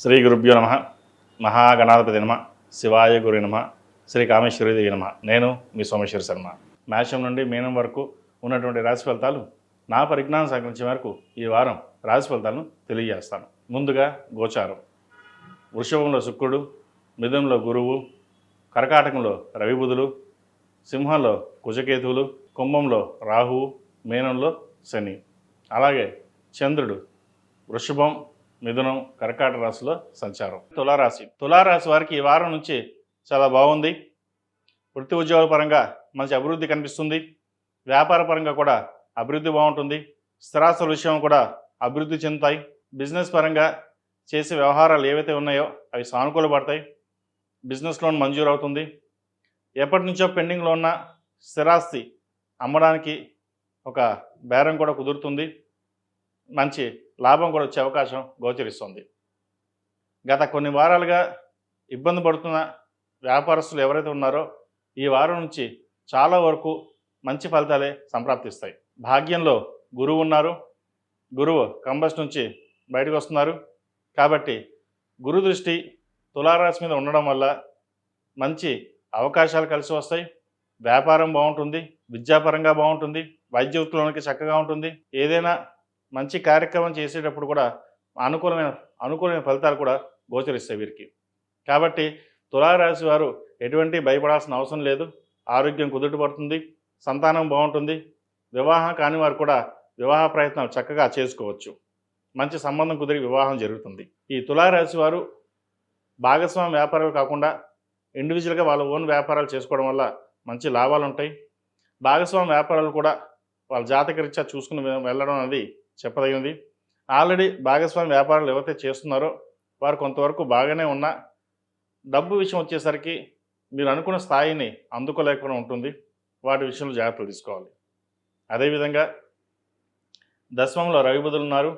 శ్రీ గురుభ్యో నమ. మహాగణాధిపతి నమ. శివాయ గురి నమ. శ్రీ కామేశ్వరి నమ. నేను మీ సోమేశ్వర శర్మ. మేషం నుండి మీనం వరకు ఉన్నటువంటి రాశి ఫలితాలు నా పరిజ్ఞానం సంక్రమించే వరకు ఈ వారం రాశి ఫలితాలను తెలియజేస్తాను. ముందుగా గోచారం. వృషభంలో శుక్రుడు మిథునంలో గురువు కర్కాటకంలో రవిబుధులు సింహంలో కుజకేతువులు కుంభంలో రాహువు మీనంలో శని. అలాగే చంద్రుడు వృషభం మిథునం కర్కాట రాశిలో సంచారం. తులారాశి. తులారాశి వారికి ఈ వారం నుంచి చాలా బాగుంది. వృత్తి ఉద్యోగాల పరంగా మంచి అభివృద్ధి కనిపిస్తుంది. వ్యాపార పరంగా కూడా అభివృద్ధి బాగుంటుంది. స్థిరాస్తుల విషయం కూడా అభివృద్ధి చెందుతాయి. బిజినెస్ పరంగా చేసే వ్యవహారాలు ఏవైతే ఉన్నాయో అవి సానుకూల పడతాయి. బిజినెస్ లోన్ మంజూరు అవుతుంది. ఎప్పటి నుంచో పెండింగ్లో ఉన్న స్థిరాస్తి అమ్మడానికి ఒక బేరం కూడా కుదురుతుంది. మంచి లాభం కూడా వచ్చే అవకాశం గోచరిస్తుంది. గత కొన్ని వారాలుగా ఇబ్బంది పడుతున్న వ్యాపారస్తులు ఎవరైతే ఉన్నారో ఈ వారం నుంచి చాలా వరకు మంచి ఫలితాలే సంప్రాప్తిస్తాయి. భాగ్యంలో గురువు ఉన్నారు. గురువు కంబస్ నుంచి బయటకు వస్తున్నారు. కాబట్టి గురు దృష్టి తులారాశి మీద ఉండడం వల్ల మంచి అవకాశాలు కలిసి వస్తాయి. వ్యాపారం బాగుంటుంది. విద్యాపరంగా బాగుంటుంది. వైద్య వృత్తిలోనికి చక్కగా ఉంటుంది. ఏదైనా మంచి కార్యక్రమం చేసేటప్పుడు కూడా అనుకూలమైన అనుకూలమైన ఫలితాలు కూడా గోచరిస్తాయి వీరికి. కాబట్టి తులారాశి వారు ఎటువంటి భయపడాల్సిన అవసరం లేదు. ఆరోగ్యం కుదుటపడుతుంది సంతానం బాగుంటుంది. వివాహం కాని వారు కూడా వివాహ ప్రయత్నాలు చక్కగా చేసుకోవచ్చు. మంచి సంబంధం కుదిరి వివాహం జరుగుతుంది. ఈ తులారాశి వారు భాగస్వామ్య వ్యాపారాలు కాకుండా ఇండివిజువల్గా వాళ్ళ ఓన్ వ్యాపారాలు చేసుకోవడం వల్ల మంచి లాభాలు ఉంటాయి. భాగస్వామ్య వ్యాపారాలు కూడా వాళ్ళ జాతకరీత్యా చూసుకుని వెళ్ళడం అనేది చెప్పదగినది ఆల్రెడీ భాగస్వామి వ్యాపారాలు ఎవరైతే చేస్తున్నారో వారు కొంతవరకు బాగానే ఉన్నా డబ్బు విషయం వచ్చేసరికి మీరు అనుకున్న స్థాయిని అందుకోలేకుండా ఉంటుంది. వాటి విషయంలో జాగ్రత్తలు తీసుకోవాలి. అదేవిధంగా దశమంలో రవిబుధులు ఉన్నారు.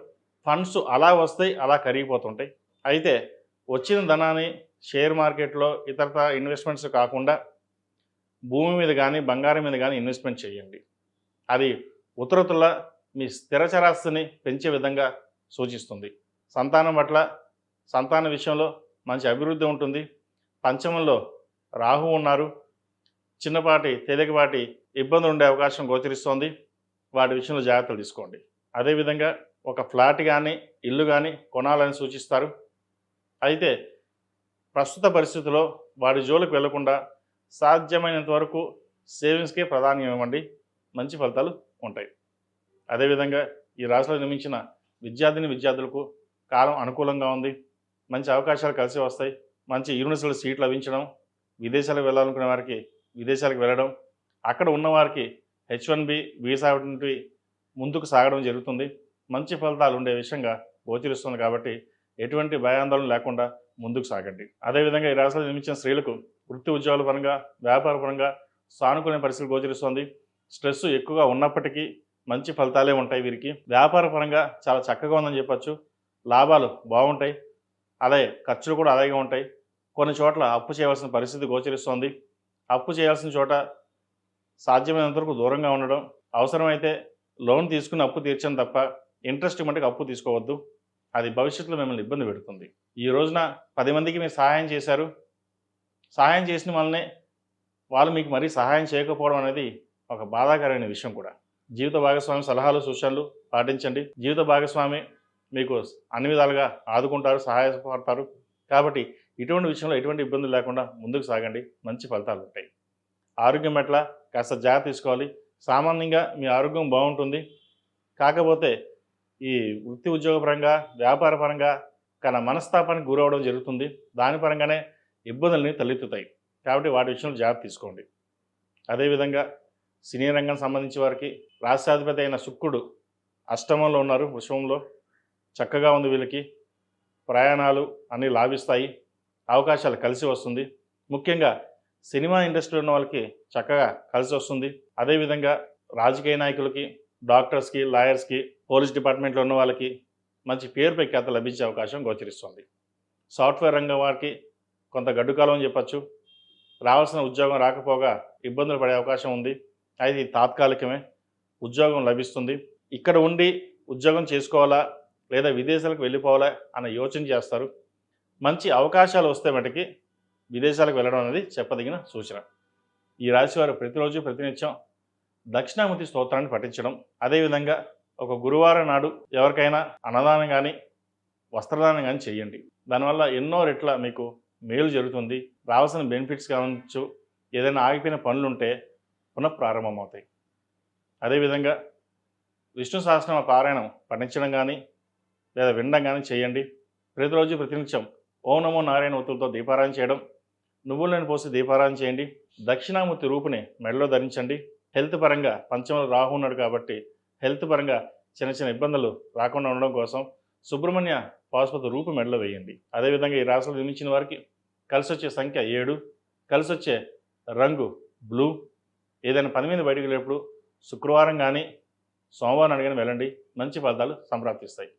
ఫండ్స్ అలా వస్తాయి అలా కరిగిపోతుంటాయి. అయితే వచ్చిన ధనాన్ని షేర్ మార్కెట్లో ఇతరత ఇన్వెస్ట్మెంట్స్ కాకుండా భూమి మీద కానీ బంగారం మీద కానీ ఇన్వెస్ట్మెంట్ చేయండి. అది ఉత్తరతుల మీ స్థిరచరాస్తిని పెంచే విధంగా సూచిస్తుంది. సంతానం పట్ల సంతాన విషయంలో మంచి అభివృద్ధి ఉంటుంది. పంచమంలో రాహు ఉన్నారు. చిన్నపాటి తేలికపాటి ఇబ్బందులు ఉండే అవకాశం గోచరిస్తోంది. వాటి విషయంలో జాగ్రత్తలు తీసుకోండి. అదేవిధంగా ఒక ఫ్లాట్ కానీ ఇల్లు కానీ కొనాలని సూచిస్తారు. అయితే ప్రస్తుత పరిస్థితిలో వాడి జోలికి వెళ్ళకుండా సాధ్యమైనంత వరకు సేవింగ్స్కే ప్రాధాన్యం ఇవ్వండి. మంచి ఫలితాలు ఉంటాయి. అదేవిధంగా ఈ రాశిలో నిర్మించిన విద్యార్థిని విద్యార్థులకు కాలం అనుకూలంగా ఉంది. మంచి అవకాశాలు కలిసి వస్తాయి. మంచి యూనివర్సిటీలో సీట్లు లభించడం విదేశాలకు వెళ్ళాలనుకునే వారికి విదేశాలకు వెళ్ళడం అక్కడ ఉన్నవారికి హెచ్ వన్ బి వీసా వంటివి ముందుకు సాగడం జరుగుతుంది. మంచి ఫలితాలు ఉండే విషయంగా గోచరిస్తుంది కాబట్టి ఎటువంటి భయాందోళన లేకుండా ముందుకు సాగండి. అదేవిధంగా ఈ రాష్ట్రంలో నిర్మించిన స్త్రీలకు వృత్తి ఉద్యోగాల పరంగా వ్యాపార పరంగా సానుకూల పరిస్థితులు గోచరిస్తుంది. స్ట్రెస్ ఎక్కువగా ఉన్నప్పటికీ మంచి ఫలితాలే ఉంటాయి వీరికి. వ్యాపార పరంగా చాలా చక్కగా ఉందని చెప్పచ్చు. లాభాలు బాగుంటాయి. అలాగే ఖర్చులు కూడా అలాగే ఉంటాయి. కొన్ని చోట్ల అప్పు చేయవలసిన పరిస్థితి గోచరిస్తోంది. అప్పు చేయాల్సిన చోట సాధ్యమైనంత వరకు దూరంగా ఉండడం అవసరమైతే లోన్ తీసుకుని అప్పు తీర్చడం తప్ప ఇంట్రెస్ట్ మటుకు అప్పు తీసుకోవద్దు. అది భవిష్యత్తులో మిమ్మల్ని ఇబ్బంది పెడుతుంది. ఈ రోజున పది మందికి మీరు సహాయం చేశారు. సహాయం చేసిన వాళ్ళనే వాళ్ళు మీకు మరీ సహాయం చేయకపోవడం అనేది ఒక బాధాకరమైన విషయం కూడా. జీవిత భాగస్వామి సలహాలు సూచనలు పాటించండి. జీవిత భాగస్వామి మీకు అన్ని విధాలుగా ఆదుకుంటారు సహాయపడతారు. కాబట్టి ఇటువంటి విషయంలో ఎటువంటి ఇబ్బందులు లేకుండా ముందుకు సాగండి. మంచి ఫలితాలు ఉంటాయి. ఆరోగ్యం పట్ల కాస్త జాగ్రత్త తీసుకోవాలి. సామాన్యంగా మీ ఆరోగ్యం బాగుంటుంది. కాకపోతే ఈ వృత్తి ఉద్యోగపరంగా వ్యాపారపరంగా వ్యాపార పరంగా కన మనస్తాపానికి గురవడం జరుగుతుంది. దాని పరంగానే ఇబ్బందులని తలెత్తుతాయి. కాబట్టి వాటి విషయంలో జాగ్రత్త తీసుకోండి. అదేవిధంగా సినీ రంగం సంబంధించి వారికి రాష్ట్రాధిపతి అయిన శుక్రుడు అష్టమంలో ఉన్నారు వృషభంలో చక్కగా ఉంది వీళ్ళకి. ప్రయాణాలు అన్నీ లాభిస్తాయి. అవకాశాలు కలిసి వస్తుంది. ముఖ్యంగా సినిమా ఇండస్ట్రీలో ఉన్న వాళ్ళకి చక్కగా కలిసి వస్తుంది. అదేవిధంగా రాజకీయ నాయకులకి డాక్టర్స్కి లాయర్స్కి పోలీస్ డిపార్ట్మెంట్లో ఉన్న వాళ్ళకి మంచి పేరు ప్రఖ్యాత లభించే అవకాశం గోచరిస్తుంది. సాఫ్ట్వేర్ రంగం వారికి కొంత గడ్డుకాలం చెప్పచ్చు. రావాల్సిన ఉద్యోగం రాకపోగా ఇబ్బందులు పడే అవకాశం ఉంది. అది తాత్కాలికమే ఉద్యోగం లభిస్తుంది. ఇక్కడ ఉండి ఉద్యోగం చేసుకోవాలా లేదా విదేశాలకు వెళ్ళిపోవాలా అన్న యోచన చేస్తారు. మంచి అవకాశాలు వస్తే మటుకి విదేశాలకు వెళ్ళడం అనేది చెప్పదగిన సూచన. ఈ రాశివారు ప్రతిరోజు ప్రతినిత్యం దక్షిణామూర్తి స్తోత్రాన్ని పఠించడం. అదేవిధంగా ఒక గురువారం నాడు ఎవరికైనా అన్నదానం కానీ వస్త్రదానం కానీ చేయండి. దానివల్ల ఎన్నో రెట్ల మీకు మేలు జరుగుతుంది. రావాల్సిన బెనిఫిట్స్ కావచ్చు ఏదైనా ఆగిపోయిన పనులు పునః ప్రారంభమవుతాయి అదేవిధంగా విష్ణు సహస్రనామ పారాయణం పఠించడం కానీ లేదా వినడం కానీ చేయండి. ప్రతిరోజు ప్రతినిత్యం ఓం నమో నారాయణ ఒత్తులతో దీపారాయణ చేయడం నువ్వులను పోసి దీపారాయణ చేయండి. దక్షిణామూర్తి రూపుని మెడలో ధరించండి. హెల్త్ పరంగా పంచంలో రాహు ఉన్నాడు కాబట్టి హెల్త్ పరంగా చిన్న చిన్న ఇబ్బందులు రాకుండా ఉండడం కోసం సుబ్రహ్మణ్య పాశుపతి రూపు మెడలో వేయండి. అదేవిధంగా ఈ రాశులు నిర్మించిన వారికి కలిసి వచ్చే సంఖ్య ఏడు కలిసి వచ్చే రంగు బ్లూ ఏదైనా పని మీద బయటకు వెళ్ళేప్పుడు శుక్రవారం కానీ సోమవారం కానీ వెళ్ళండి. మంచి ఫలితాలు సంప్రాప్తిస్తాయి.